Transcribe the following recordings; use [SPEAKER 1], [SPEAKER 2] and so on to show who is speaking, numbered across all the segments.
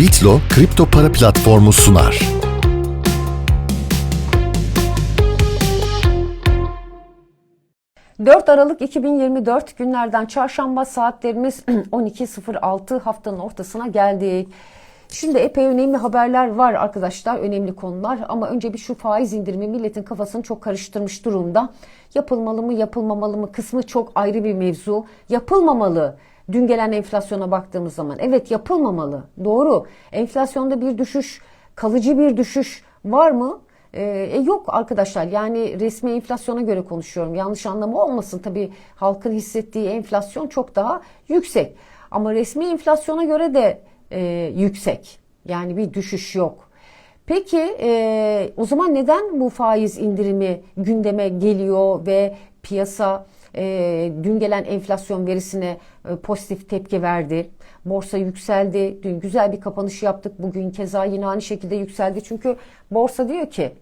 [SPEAKER 1] Bitlo kripto para platformu sunar.
[SPEAKER 2] Hı. 4 Aralık 2024 günlerden çarşamba saatlerimiz 12.06 haftanın ortasına geldik. Şimdi epey önemli haberler var arkadaşlar, önemli konular ama önce bir şu faiz indirimi milletin kafasını çok karıştırmış durumda. Yapılmalı mı, yapılmamalı mı kısmı çok ayrı bir mevzu. Yapılmamalı. Dün gelen enflasyona baktığımız zaman evet yapılmamalı. Doğru. Enflasyonda bir düşüş, kalıcı bir düşüş var mı? Ee, e, yok arkadaşlar yani resmi enflasyona göre konuşuyorum. Yanlış anlamı olmasın. Tabii halkın hissettiği enflasyon çok daha yüksek. Ama resmi enflasyona göre de e, yüksek. Yani bir düşüş yok. Peki e, o zaman neden bu faiz indirimi gündeme geliyor ve piyasa e, dün gelen enflasyon verisine e, pozitif tepki verdi? Borsa yükseldi. Dün güzel bir kapanış yaptık. Bugün keza yine aynı şekilde yükseldi. Çünkü borsa diyor ki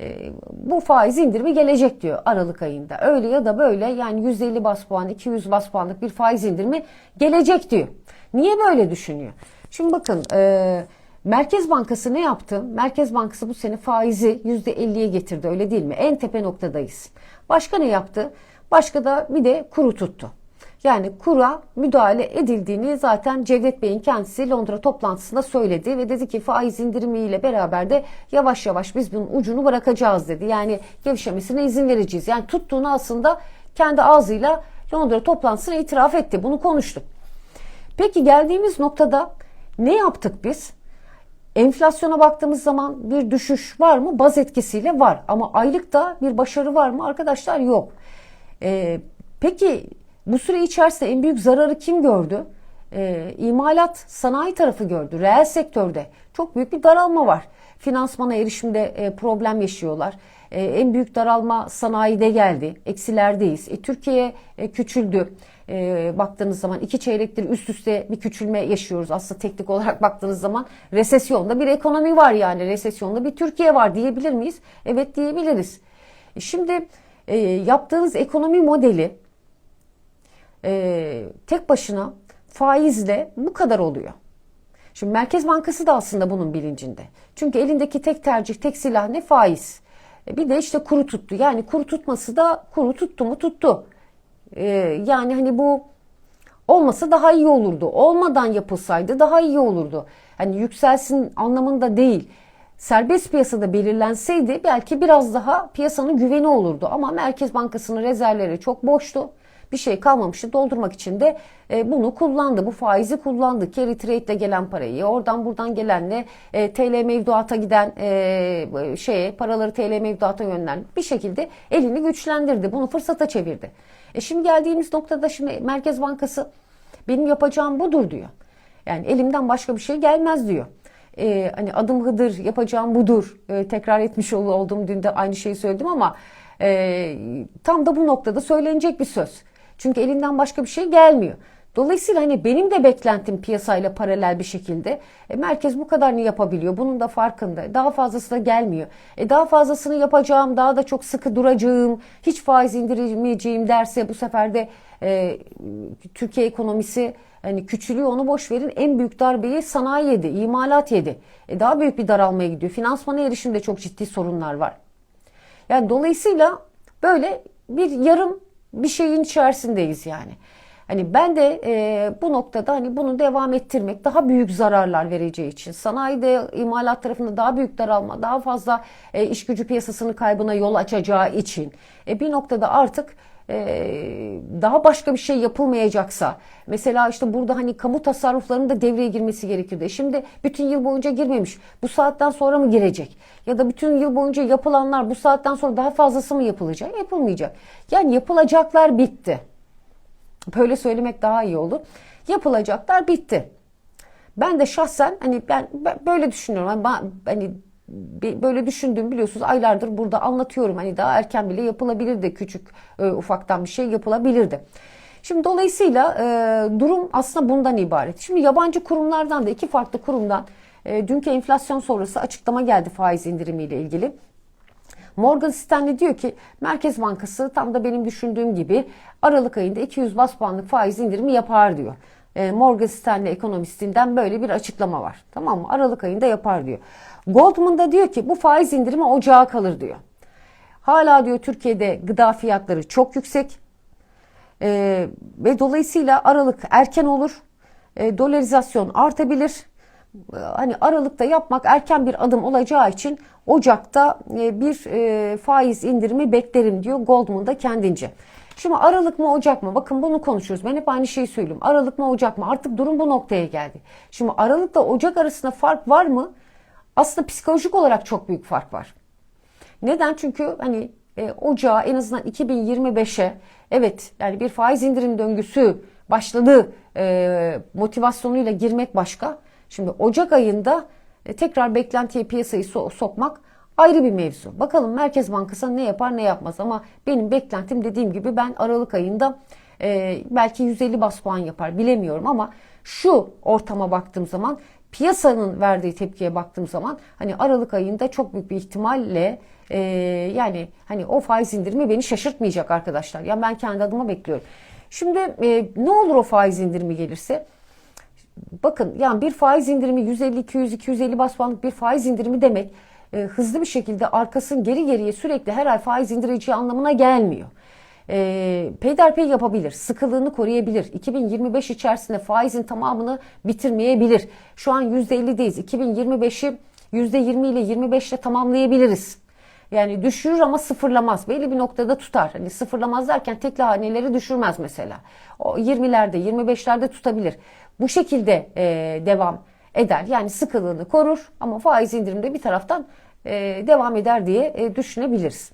[SPEAKER 2] e, bu faiz indirimi gelecek diyor Aralık ayında. Öyle ya da böyle yani 150 bas puan, 200 bas puanlık bir faiz indirimi gelecek diyor. Niye böyle düşünüyor? Şimdi bakın e, Merkez Bankası ne yaptı? Merkez Bankası bu sene faizi %50'ye getirdi öyle değil mi? En tepe noktadayız. Başka ne yaptı? Başka da bir de kuru tuttu. Yani kura müdahale edildiğini zaten Cevdet Bey'in kendisi Londra toplantısında söyledi ve dedi ki faiz indirimiyle beraber de yavaş yavaş biz bunun ucunu bırakacağız dedi. Yani gevşemesine izin vereceğiz. Yani tuttuğunu aslında kendi ağzıyla Londra toplantısına itiraf etti. Bunu konuştuk. Peki geldiğimiz noktada ne yaptık biz? Enflasyona baktığımız zaman bir düşüş var mı? Baz etkisiyle var. Ama aylıkta bir başarı var mı? Arkadaşlar yok. Ee, peki bu süre içerisinde en büyük zararı kim gördü? Ee, imalat sanayi tarafı gördü. Reel sektörde çok büyük bir daralma var. Finansmana erişimde e, problem yaşıyorlar. E, en büyük daralma sanayide geldi. Eksilerdeyiz. E, Türkiye e, küçüldü. E, baktığınız zaman iki çeyrektir üst üste bir küçülme yaşıyoruz. Aslında teknik olarak baktığınız zaman resesyonda bir ekonomi var yani. Resesyonda bir Türkiye var diyebilir miyiz? Evet diyebiliriz. E, şimdi e, yaptığınız ekonomi modeli e, tek başına faizle bu kadar oluyor. Şimdi Merkez Bankası da aslında bunun bilincinde. Çünkü elindeki tek tercih, tek silah ne faiz. E, bir de işte kuru tuttu. Yani kuru tutması da kuru tuttu mu tuttu. E, yani hani bu olmasa daha iyi olurdu. Olmadan yapılsaydı daha iyi olurdu. Hani yükselsin anlamında değil. Serbest piyasada belirlenseydi belki biraz daha piyasanın güveni olurdu. Ama Merkez Bankası'nın rezervleri çok boştu bir şey kalmamıştı. Doldurmak için de e, bunu kullandı. Bu faizi kullandı. Carry trade'le gelen parayı, oradan buradan gelenle e, TL mevduata giden e, şeye paraları TL mevduata yönlen bir şekilde elini güçlendirdi. Bunu fırsata çevirdi. E şimdi geldiğimiz noktada şimdi Merkez Bankası benim yapacağım budur diyor. Yani elimden başka bir şey gelmez diyor. Ee, hani adım Hıdır yapacağım budur. Ee, tekrar etmiş oldum dün de aynı şeyi söyledim ama e, tam da bu noktada söylenecek bir söz. Çünkü elinden başka bir şey gelmiyor. Dolayısıyla hani benim de beklentim piyasayla paralel bir şekilde. E, merkez bu kadarını yapabiliyor. Bunun da farkında. Daha fazlası da gelmiyor. E, daha fazlasını yapacağım, daha da çok sıkı duracağım, hiç faiz indirmeyeceğim derse bu sefer de e, Türkiye ekonomisi hani küçülüyor onu boş verin. En büyük darbeyi sanayi yedi, imalat yedi. E, daha büyük bir daralmaya gidiyor. Finansmana erişimde çok ciddi sorunlar var. Yani dolayısıyla böyle bir yarım bir şeyin içerisindeyiz yani. Hani ben de e, bu noktada hani bunu devam ettirmek daha büyük zararlar vereceği için sanayide imalat tarafında daha büyük daralma daha fazla e, iş gücü piyasasının kaybına yol açacağı için e, bir noktada artık ee, daha başka bir şey yapılmayacaksa mesela işte burada hani kamu tasarruflarının da devreye girmesi gerekirdi. Şimdi bütün yıl boyunca girmemiş. Bu saatten sonra mı girecek? Ya da bütün yıl boyunca yapılanlar bu saatten sonra daha fazlası mı yapılacak? Yapılmayacak. Yani yapılacaklar bitti. Böyle söylemek daha iyi olur. Yapılacaklar bitti. Ben de şahsen hani ben, böyle düşünüyorum. Hani, hani böyle düşündüm biliyorsunuz aylardır burada anlatıyorum. Hani daha erken bile yapılabilirdi küçük e, ufaktan bir şey yapılabilirdi. Şimdi dolayısıyla e, durum aslında bundan ibaret. Şimdi yabancı kurumlardan da iki farklı kurumdan e, dünkü enflasyon sonrası açıklama geldi faiz indirimiyle ilgili. Morgan Stanley diyor ki Merkez Bankası tam da benim düşündüğüm gibi Aralık ayında 200 bas puanlık faiz indirimi yapar diyor. e, Morgan Stanley ekonomistinden böyle bir açıklama var. Tamam mı? Aralık ayında yapar diyor. Goldman da diyor ki bu faiz indirimi ocağa kalır diyor. Hala diyor Türkiye'de gıda fiyatları çok yüksek. Ee, ve dolayısıyla Aralık erken olur. Ee, dolarizasyon artabilir. Ee, hani Aralık'ta yapmak erken bir adım olacağı için Ocak'ta e, bir e, faiz indirimi beklerim diyor Goldman da kendince. Şimdi Aralık mı Ocak mı? Bakın bunu konuşuyoruz. Ben hep aynı şeyi söylüyorum. Aralık mı Ocak mı? Artık durum bu noktaya geldi. Şimdi Aralık'la Ocak arasında fark var mı? Aslında psikolojik olarak çok büyük fark var. Neden? Çünkü hani e, ocağa en azından 2025'e evet yani bir faiz indirim döngüsü başladı e, motivasyonuyla girmek başka. Şimdi Ocak ayında e, tekrar beklentiye piyasayı so- sokmak ayrı bir mevzu. Bakalım Merkez Bankası ne yapar ne yapmaz ama benim beklentim dediğim gibi ben Aralık ayında e, belki 150 bas puan yapar bilemiyorum ama şu ortama baktığım zaman piyasanın verdiği tepkiye baktığım zaman hani Aralık ayında çok büyük bir ihtimalle e, yani hani o faiz indirimi beni şaşırtmayacak arkadaşlar. Ya ben kendi adıma bekliyorum. Şimdi e, ne olur o faiz indirimi gelirse? Bakın yani bir faiz indirimi 150, 200, 250 bas puanlık bir faiz indirimi demek e, hızlı bir şekilde arkasını geri geriye sürekli her ay faiz indireceği anlamına gelmiyor. E, peyderpey yapabilir, sıkılığını koruyabilir. 2025 içerisinde faizin tamamını bitirmeyebilir. Şu an %50'deyiz. 2025'i %20 ile 25 ile tamamlayabiliriz. Yani düşürür ama sıfırlamaz. Belli bir noktada tutar. Hani sıfırlamaz derken tekli haneleri düşürmez mesela. O 20'lerde, 25'lerde tutabilir. Bu şekilde e, devam eder. Yani sıkılığını korur ama faiz indirimde bir taraftan e, devam eder diye e, düşünebiliriz.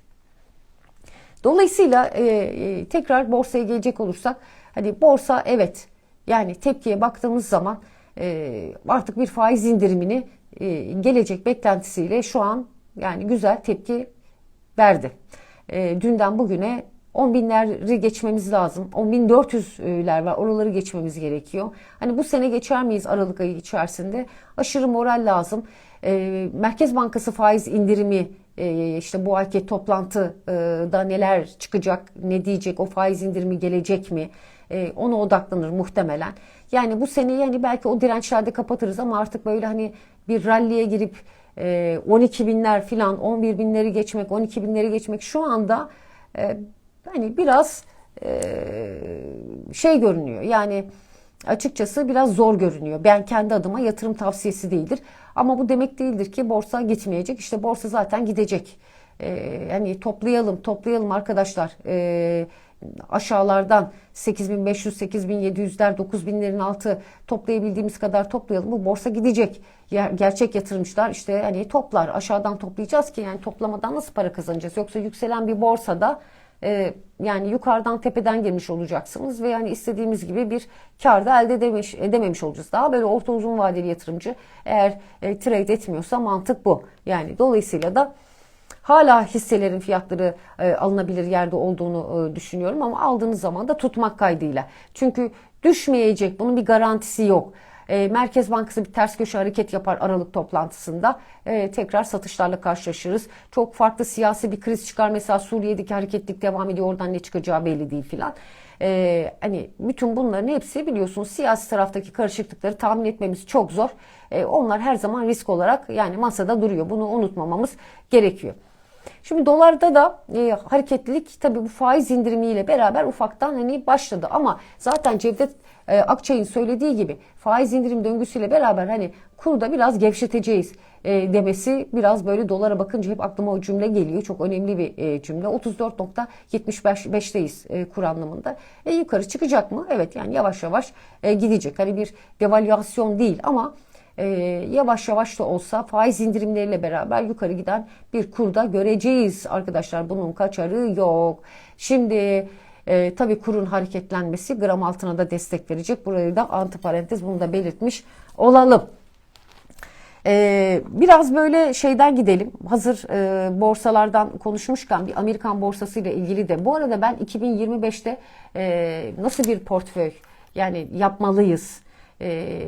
[SPEAKER 2] Dolayısıyla e, e, tekrar borsaya gelecek olursak hani borsa evet yani tepkiye baktığımız zaman e, artık bir faiz indirimini e, gelecek beklentisiyle şu an yani güzel tepki verdi. E, dünden bugüne 10 binleri geçmemiz lazım. 10.400'ler var. Oraları geçmemiz gerekiyor. Hani bu sene geçer miyiz Aralık ayı içerisinde? Aşırı moral lazım. E, Merkez Bankası faiz indirimi e, işte bu ayki toplantıda neler çıkacak, ne diyecek, o faiz indirimi gelecek mi? E, ona odaklanır muhtemelen. Yani bu seneyi hani belki o dirençlerde kapatırız ama artık böyle hani bir ralliye girip e, 12 binler filan 11 binleri geçmek 12 binleri geçmek şu anda e, hani biraz şey görünüyor yani açıkçası biraz zor görünüyor. Ben kendi adıma yatırım tavsiyesi değildir. Ama bu demek değildir ki borsa gitmeyecek. İşte borsa zaten gidecek. Ee, yani toplayalım, toplayalım arkadaşlar. Ee, aşağılardan 8500, 8700'ler, 9000'lerin altı toplayabildiğimiz kadar toplayalım. Bu borsa gidecek. Ger- gerçek yatırımcılar işte hani toplar. Aşağıdan toplayacağız ki yani toplamadan nasıl para kazanacağız? Yoksa yükselen bir borsada e, yani yukarıdan tepeden girmiş olacaksınız ve yani istediğimiz gibi bir kar da elde edemiş, edememiş olacağız. Daha böyle orta uzun vadeli yatırımcı eğer e, trade etmiyorsa mantık bu. Yani dolayısıyla da hala hisselerin fiyatları e, alınabilir yerde olduğunu e, düşünüyorum ama aldığınız zaman da tutmak kaydıyla. Çünkü düşmeyecek bunun bir garantisi yok. E, Merkez Bankası bir ters köşe hareket yapar Aralık toplantısında. E, tekrar satışlarla karşılaşırız. Çok farklı siyasi bir kriz çıkar. Mesela Suriye'deki hareketlik devam ediyor. Oradan ne çıkacağı belli değil filan. E, hani bütün bunların hepsi biliyorsunuz siyasi taraftaki karışıklıkları tahmin etmemiz çok zor. E, onlar her zaman risk olarak yani masada duruyor. Bunu unutmamamız gerekiyor. Şimdi dolarda da e, hareketlilik tabii bu faiz indirimiyle beraber ufaktan hani başladı ama zaten Cevdet e, Akçay'ın söylediği gibi faiz indirim döngüsüyle beraber hani kurda biraz gevşeteceğiz e, demesi biraz böyle dolara bakınca hep aklıma o cümle geliyor. Çok önemli bir e, cümle. 34.75'teyiz e, kur anlamında. E, yukarı çıkacak mı? Evet yani yavaş yavaş e, gidecek. Hani bir devalüasyon değil ama e, yavaş yavaş da olsa faiz indirimleriyle beraber yukarı giden bir kurda göreceğiz arkadaşlar. Bunun kaçarı yok. Şimdi e, tabii kurun hareketlenmesi gram altına da destek verecek. Burayı da antiparantez bunu da belirtmiş olalım. Ee, biraz böyle şeyden gidelim. Hazır e, borsalardan konuşmuşken bir Amerikan borsası ile ilgili de. Bu arada ben 2025'te e, nasıl bir portföy yani yapmalıyız? E,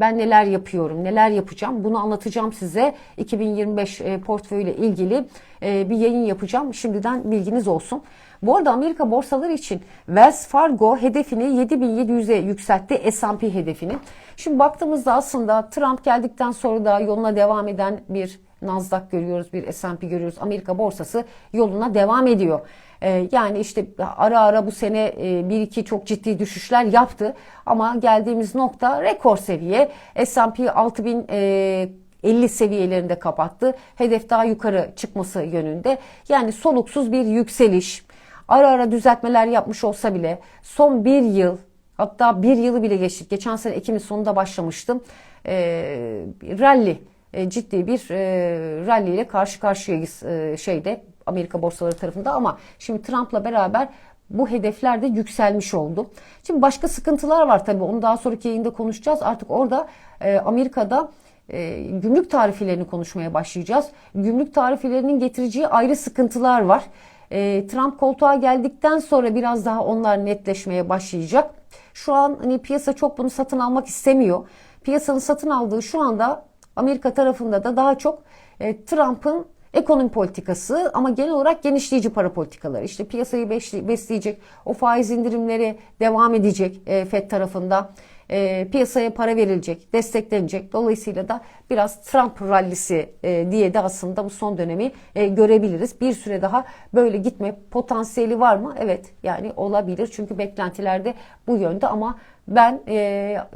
[SPEAKER 2] ben neler yapıyorum, neler yapacağım bunu anlatacağım size. 2025 e, portföyle ilgili e, bir yayın yapacağım. Şimdiden bilginiz olsun. Bu arada Amerika borsaları için Wells Fargo hedefini 7700'e yükseltti S&P hedefini. Şimdi baktığımızda aslında Trump geldikten sonra da yoluna devam eden bir Nasdaq görüyoruz, bir S&P görüyoruz. Amerika borsası yoluna devam ediyor. Ee, yani işte ara ara bu sene e, bir iki çok ciddi düşüşler yaptı. Ama geldiğimiz nokta rekor seviye. S&P 6050 seviyelerinde kapattı. Hedef daha yukarı çıkması yönünde. Yani soluksuz bir yükseliş. Ara ara düzeltmeler yapmış olsa bile son bir yıl hatta bir yılı bile geçtik. Geçen sene Ekim'in sonunda başlamıştım. Ee, rally e, ciddi bir e, rally ile karşı karşıyayız e, şeyde Amerika borsaları tarafında ama şimdi Trump'la beraber bu hedefler de yükselmiş oldu. Şimdi başka sıkıntılar var tabii onu daha sonraki yayında konuşacağız. Artık orada e, Amerika'da e, gümrük tarifelerini konuşmaya başlayacağız. Gümrük tarifelerinin getireceği ayrı sıkıntılar var. E, Trump koltuğa geldikten sonra biraz daha onlar netleşmeye başlayacak. Şu an hani piyasa çok bunu satın almak istemiyor. Piyasanın satın aldığı şu anda Amerika tarafında da daha çok e, Trump'ın ekonomi politikası ama genel olarak genişleyici para politikaları. İşte piyasayı besleyecek, o faiz indirimleri devam edecek e, FED tarafında. E, piyasaya para verilecek, desteklenecek. Dolayısıyla da biraz Trump rallisi e, diye de aslında bu son dönemi e, görebiliriz. Bir süre daha böyle gitme potansiyeli var mı? Evet yani olabilir. Çünkü beklentilerde bu yönde ama ben e,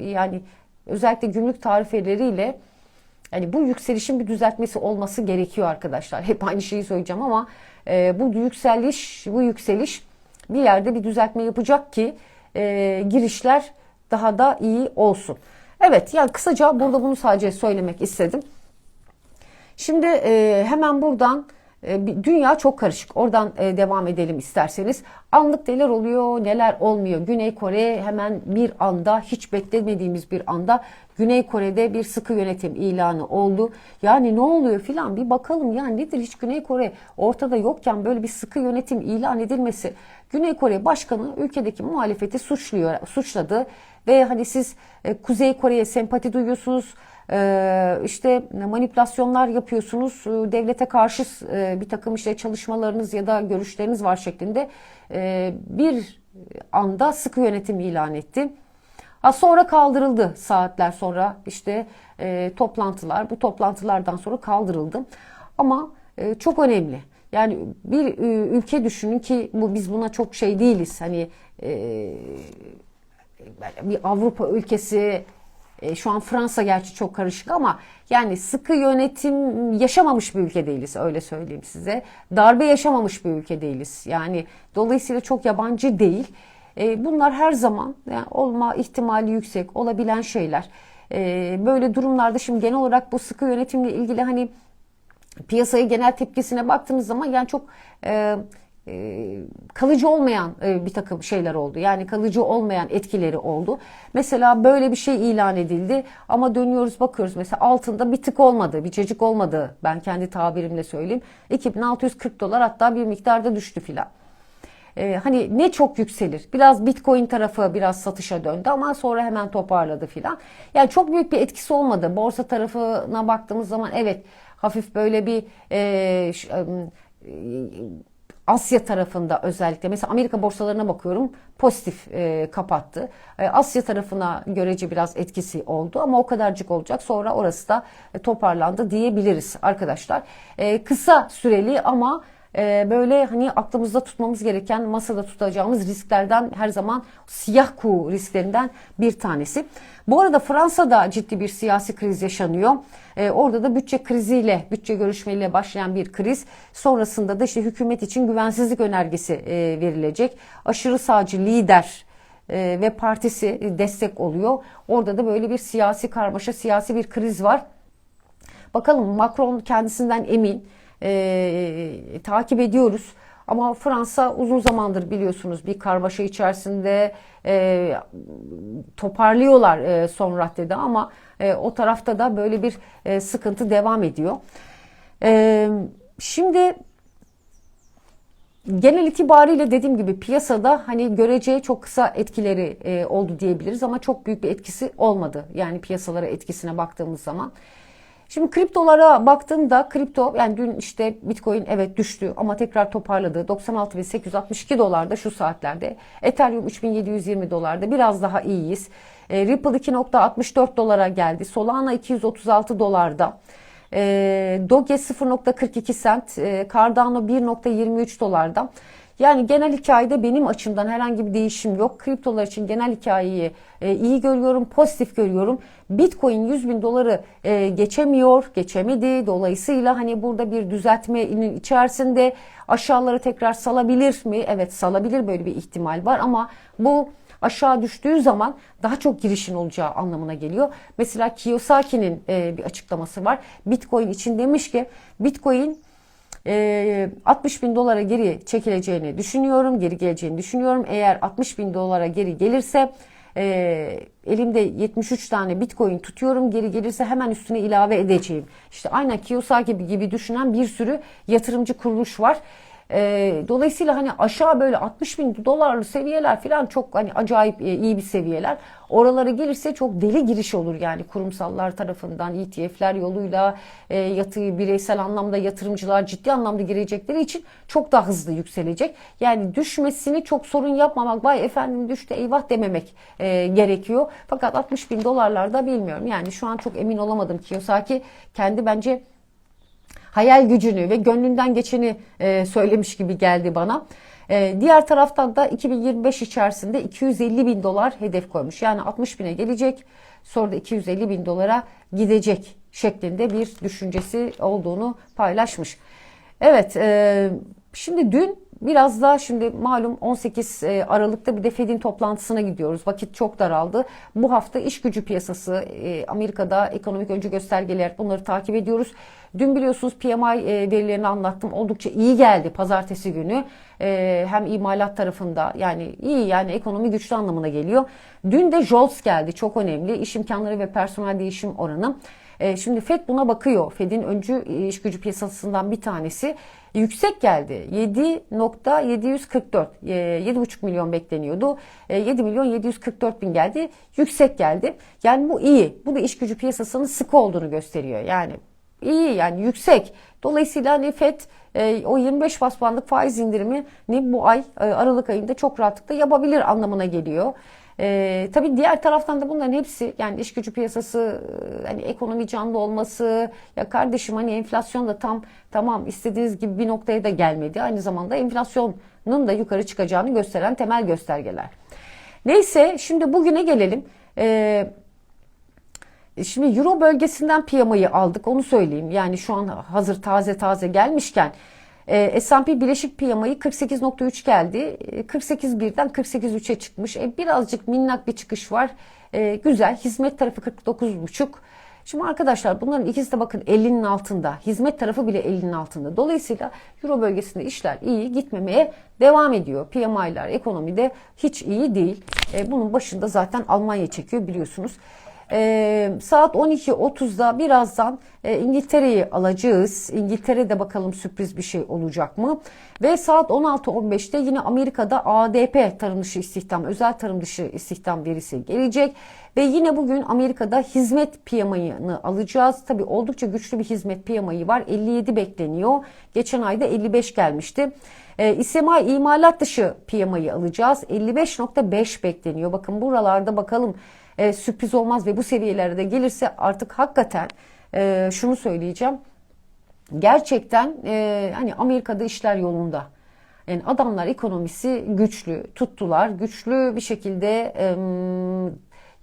[SPEAKER 2] yani özellikle gümrük tarifeleriyle yani bu yükselişin bir düzeltmesi olması gerekiyor arkadaşlar. Hep aynı şeyi söyleyeceğim ama e, bu yükseliş, bu yükseliş bir yerde bir düzeltme yapacak ki e, girişler daha da iyi olsun. Evet yani kısaca burada bunu sadece söylemek istedim. Şimdi e, hemen buradan dünya çok karışık. Oradan e, devam edelim isterseniz. Anlık neler oluyor, neler olmuyor. Güney Kore hemen bir anda, hiç beklemediğimiz bir anda Güney Kore'de bir sıkı yönetim ilanı oldu. Yani ne oluyor filan bir bakalım ya nedir hiç Güney Kore ortada yokken böyle bir sıkı yönetim ilan edilmesi. Güney Kore Başkanı ülkedeki muhalefeti suçluyor, suçladı ve hani siz e, Kuzey Kore'ye sempati duyuyorsunuz işte manipülasyonlar yapıyorsunuz, ee, devlete karşı e, bir takım işte çalışmalarınız ya da görüşleriniz var şeklinde ee, bir anda sıkı yönetim ilan etti. Sonra kaldırıldı saatler sonra işte e, toplantılar, bu toplantılardan sonra kaldırıldı. Ama e, çok önemli. Yani bir ülke düşünün ki bu biz buna çok şey değiliz. Hani bir Avrupa ülkesi e, şu an Fransa gerçi çok karışık ama yani sıkı yönetim yaşamamış bir ülke değiliz öyle söyleyeyim size. Darbe yaşamamış bir ülke değiliz. Yani dolayısıyla çok yabancı değil. E, bunlar her zaman yani olma ihtimali yüksek olabilen şeyler. E, böyle durumlarda şimdi genel olarak bu sıkı yönetimle ilgili hani piyasaya genel tepkisine baktığınız zaman yani çok e, e, kalıcı olmayan e, bir takım şeyler oldu. Yani kalıcı olmayan etkileri oldu. Mesela böyle bir şey ilan edildi ama dönüyoruz bakıyoruz mesela altında bir tık olmadı, bir cacık olmadı. Ben kendi tabirimle söyleyeyim. 2640 dolar hatta bir miktarda düştü filan. Ee, hani ne çok yükselir. Biraz Bitcoin tarafı biraz satışa döndü ama sonra hemen toparladı filan. Yani çok büyük bir etkisi olmadı. Borsa tarafına baktığımız zaman evet hafif böyle bir e, e, Asya tarafında özellikle mesela Amerika borsalarına bakıyorum pozitif e, kapattı. E, Asya tarafına görece biraz etkisi oldu ama o kadarcık olacak. Sonra orası da e, toparlandı diyebiliriz arkadaşlar. E, kısa süreli ama e, böyle hani aklımızda tutmamız gereken masada tutacağımız risklerden her zaman siyah kuğu risklerinden bir tanesi. Bu arada Fransa'da ciddi bir siyasi kriz yaşanıyor. E, orada da bütçe kriziyle, bütçe görüşmeleriyle başlayan bir kriz. Sonrasında da işte hükümet için güvensizlik önergesi e, verilecek. Aşırı sağcı lider e, ve partisi destek oluyor. Orada da böyle bir siyasi karmaşa, siyasi bir kriz var. Bakalım Macron kendisinden emin e, takip ediyoruz. Ama Fransa uzun zamandır biliyorsunuz bir karmaşa içerisinde e, toparlıyorlar e, son raddede ama e, o tarafta da böyle bir e, sıkıntı devam ediyor. E, şimdi genel itibariyle dediğim gibi piyasada hani göreceği çok kısa etkileri e, oldu diyebiliriz ama çok büyük bir etkisi olmadı. Yani piyasalara etkisine baktığımız zaman. Şimdi kriptolara baktığımda kripto yani dün işte Bitcoin evet düştü ama tekrar toparladı. 96.862 dolarda şu saatlerde. Ethereum 3720 dolarda biraz daha iyiyiz. E, Ripple 2.64 dolara geldi. Solana 236 dolarda. E, Doge 0.42 sent, e, Cardano 1.23 dolarda. Yani genel hikayede benim açımdan herhangi bir değişim yok. Kriptolar için genel hikayeyi e, iyi görüyorum, pozitif görüyorum. Bitcoin 100 bin doları e, geçemiyor, geçemedi. Dolayısıyla hani burada bir düzeltmenin içerisinde aşağıları tekrar salabilir mi? Evet salabilir böyle bir ihtimal var ama bu aşağı düştüğü zaman daha çok girişin olacağı anlamına geliyor. Mesela Kiyosaki'nin e, bir açıklaması var. Bitcoin için demiş ki Bitcoin e, 60 bin dolara geri çekileceğini düşünüyorum, geri geleceğini düşünüyorum. Eğer 60 bin dolara geri gelirse e, elimde 73 tane bitcoin tutuyorum geri gelirse hemen üstüne ilave edeceğim. İşte aynen Kiyosaki gibi, gibi düşünen bir sürü yatırımcı kuruluş var. E, dolayısıyla hani aşağı böyle 60 bin dolarlı seviyeler falan çok hani acayip e, iyi bir seviyeler. Oralara gelirse çok deli giriş olur yani kurumsallar tarafından ETF'ler yoluyla e, yatı bireysel anlamda yatırımcılar ciddi anlamda girecekleri için çok daha hızlı yükselecek. Yani düşmesini çok sorun yapmamak, vay efendim düştü eyvah dememek e, gerekiyor. Fakat 60 bin dolarlarda bilmiyorum. Yani şu an çok emin olamadım Kiyosaki kendi bence hayal gücünü ve gönlünden geçeni e, söylemiş gibi geldi bana. E, diğer taraftan da 2025 içerisinde 250 bin dolar hedef koymuş. Yani 60 bine gelecek sonra da 250 bin dolara gidecek şeklinde bir düşüncesi olduğunu paylaşmış. Evet e, şimdi dün Biraz daha şimdi malum 18 e, Aralık'ta bir de Fed'in toplantısına gidiyoruz. Vakit çok daraldı. Bu hafta iş gücü piyasası, e, Amerika'da ekonomik öncü göstergeler bunları takip ediyoruz. Dün biliyorsunuz PMI e, verilerini anlattım. Oldukça iyi geldi pazartesi günü. Hem imalat tarafında yani iyi yani ekonomi güçlü anlamına geliyor. Dün de JOLTS geldi çok önemli. İş imkanları ve personel değişim oranı. Şimdi Fed buna bakıyor. Fed'in öncü iş gücü piyasasından bir tanesi yüksek geldi. 7.744 7,5 e, milyon bekleniyordu. 7 e, milyon 744 bin geldi. Yüksek geldi. Yani bu iyi. Bu da iş gücü piyasasının sıkı olduğunu gösteriyor. Yani iyi yani yüksek. Dolayısıyla hani FED e, o 25 bas puanlık faiz indirimini bu ay Aralık ayında çok rahatlıkla yapabilir anlamına geliyor. E, tabii diğer taraftan da bunların hepsi yani iş gücü piyasası hani ekonomi canlı olması ya kardeşim hani enflasyon da tam tamam istediğiniz gibi bir noktaya da gelmedi. Aynı zamanda enflasyonun da yukarı çıkacağını gösteren temel göstergeler. Neyse şimdi bugüne gelelim. Eee Şimdi Euro bölgesinden piyamayı aldık onu söyleyeyim. Yani şu an hazır taze taze gelmişken e, S&P Bileşik Piyamayı 48.3 geldi. 48 birden 48.3'e çıkmış. E, birazcık minnak bir çıkış var. E, güzel. Hizmet tarafı 49.5. Şimdi arkadaşlar bunların ikisi de bakın 50'nin altında. Hizmet tarafı bile 50'nin altında. Dolayısıyla Euro bölgesinde işler iyi gitmemeye devam ediyor. PMI'ler ekonomide hiç iyi değil. E, bunun başında zaten Almanya çekiyor biliyorsunuz. E, saat 12.30'da birazdan e, İngiltere'yi alacağız. İngiltere'de bakalım sürpriz bir şey olacak mı? Ve saat 16.15'te yine Amerika'da ADP tarım dışı istihdam, özel tarım dışı istihdam verisi gelecek. Ve yine bugün Amerika'da hizmet piyamayını alacağız. Tabii oldukça güçlü bir hizmet piyamayı var. 57 bekleniyor. Geçen ayda 55 gelmişti. E, İSMA imalat dışı piyamayı alacağız. 55.5 bekleniyor. Bakın buralarda bakalım e, sürpriz olmaz ve bu seviyelerde gelirse artık hakikaten e, şunu söyleyeceğim. Gerçekten e, hani Amerika'da işler yolunda. Yani adamlar ekonomisi güçlü tuttular. Güçlü bir şekilde e,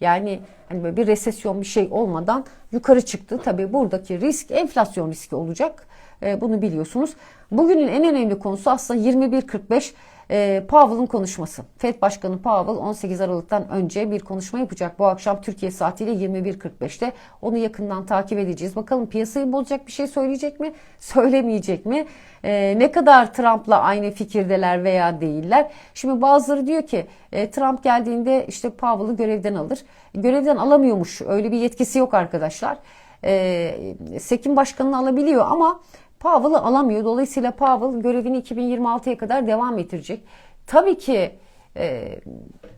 [SPEAKER 2] yani hani böyle bir resesyon bir şey olmadan yukarı çıktı. Tabii buradaki risk enflasyon riski olacak. E, bunu biliyorsunuz. Bugünün en önemli konusu aslında 21.45 e, Powell'ın konuşması. Fed Başkanı Powell 18 Aralık'tan önce bir konuşma yapacak. Bu akşam Türkiye saatiyle 21.45'te. Onu yakından takip edeceğiz. Bakalım piyasayı bozacak bir şey söyleyecek mi? Söylemeyecek mi? E, ne kadar Trump'la aynı fikirdeler veya değiller? Şimdi bazıları diyor ki e, Trump geldiğinde işte Powell'ı görevden alır. Görevden alamıyormuş. Öyle bir yetkisi yok arkadaşlar. E, Sekim başkanını alabiliyor ama Powell'ı alamıyor. Dolayısıyla Powell görevini 2026'ya kadar devam ettirecek. Tabii ki e,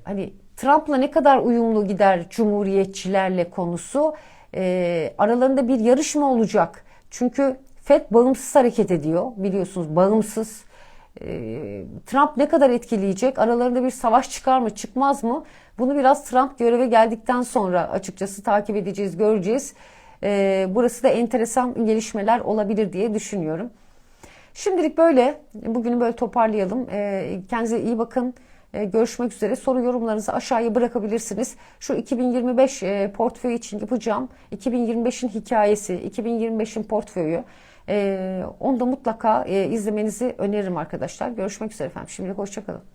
[SPEAKER 2] hani Trump'la ne kadar uyumlu gider cumhuriyetçilerle konusu e, aralarında bir yarışma olacak. Çünkü FED bağımsız hareket ediyor biliyorsunuz bağımsız. E, Trump ne kadar etkileyecek? Aralarında bir savaş çıkar mı çıkmaz mı? Bunu biraz Trump göreve geldikten sonra açıkçası takip edeceğiz, göreceğiz. E, burası da enteresan gelişmeler olabilir diye düşünüyorum. Şimdilik böyle. Bugünü böyle toparlayalım. E, kendinize iyi bakın. E, görüşmek üzere. Soru yorumlarınızı aşağıya bırakabilirsiniz. Şu 2025 e, portföy için yapacağım. 2025'in hikayesi, 2025'in portföyü. E, onu da mutlaka e, izlemenizi öneririm arkadaşlar. Görüşmek üzere efendim. Şimdilik hoşçakalın.